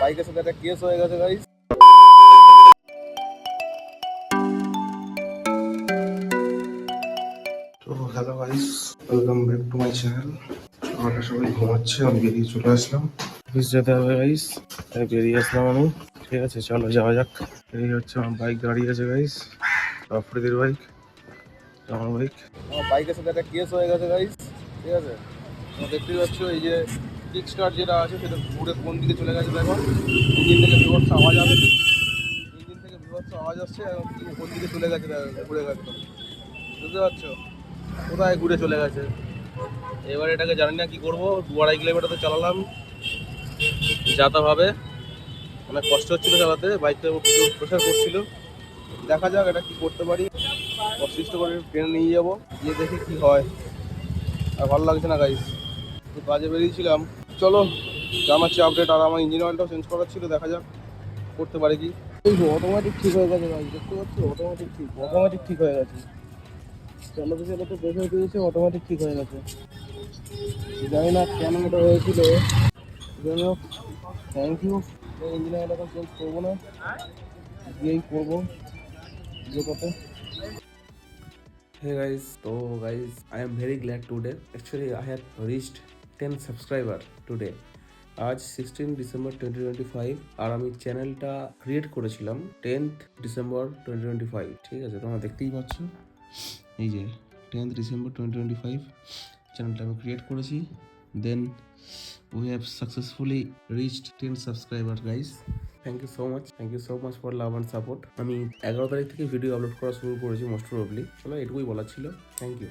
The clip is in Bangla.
বাইকের সাথে একটা কেস হয়ে গেছে গাইস তো hello guys welcome back to my channel আমরা সবাই ঘুমাচ্ছে আমি বেরিয়ে চলে আসলাম। অফিস যেতে হবে গাইস তাই বেরিয়ে আসলাম আমি। ঠিক আছে চলো যাওয়া যাক। এই হচ্ছে আমার বাইক দাঁড়িয়ে আছে গাইস আফ্রিদির বাইক আমার বাইক আমার বাইকের সাথে একটা কেস হয়ে গেছে গাইস ঠিক আছে? দেখতেই পাচ্ছ এই যে কিক স্টার্ট যেটা আছে, সেটা ঘুরে কোন দিকে চলে গেছে দেখো। ইঞ্জিন থেকে বিভৎস আওয়াজ আসছে। ইঞ্জিন থেকে বিভৎস আওয়াজ আসছে কোন দিকে চলে গেছে ঘুরে গেছে বুঝতে পারছ? কোথায় ঘুরে চলে গেছে? এবার এটাকে জানি না কী করব, দু আড়াই কিলোমিটার তো চালালাম। যাতাভাবে অনেক কষ্ট হচ্ছিল চালাতে বাইকটা প্রচুর প্রেশার করছিল। দেখা যাক এটা কী করতে পারি। অসুস্থ করে ট্রেনে নিয়ে যাব, গিয়ে দেখি কি হয়। আর ভালো লাগছে না গাইস কাজে বেরিয়েছিলাম। চলো জানাচ্ছি আপডেট আর আমার ইঞ্জিন অয়েলটাও চেঞ্জ করার ছিল দেখা যাক করতে পারি কি। অটোমেটিক ঠিক হয়ে গেছে ভাই দেখতে পাচ্ছি? অটোমেটিক ঠিক অটোমেটিক ঠিক হয়ে গেছে। চালাতে চালাতে প্রেশার দিয়েছে অটোমেটিক ঠিক হয়ে গেছে। জানি না কেন এটা হয়েছিল। যাই হোক থ্যাংক ইউ ইঞ্জিন অয়েল এখন চেঞ্জ করব না। গিয়েই করব। যে কথা Hey guys, so guys, I am very glad today. Actually, I have reached 10 subscriber today আজ sixteen December twenty twenty five আর আমি চ্যানেলটা ক্রিয়েট করেছিলাম tenth December twenty twenty five ঠিক আছে? তোমরা দেখতেই পাচ্ছ। এই যে tenth December twenty twenty five চ্যানেলটা আমি ক্রিয়েট করেছি। Then we have successfully reached ten subscriber guys thank you so much thank you so much for love and support আমি এগারো তারিখ থেকে ভিডিও আপলোড করা শুরু করেছি মোস্ট প্রবলি চলো, এটুকুই বলার ছিল। Thank you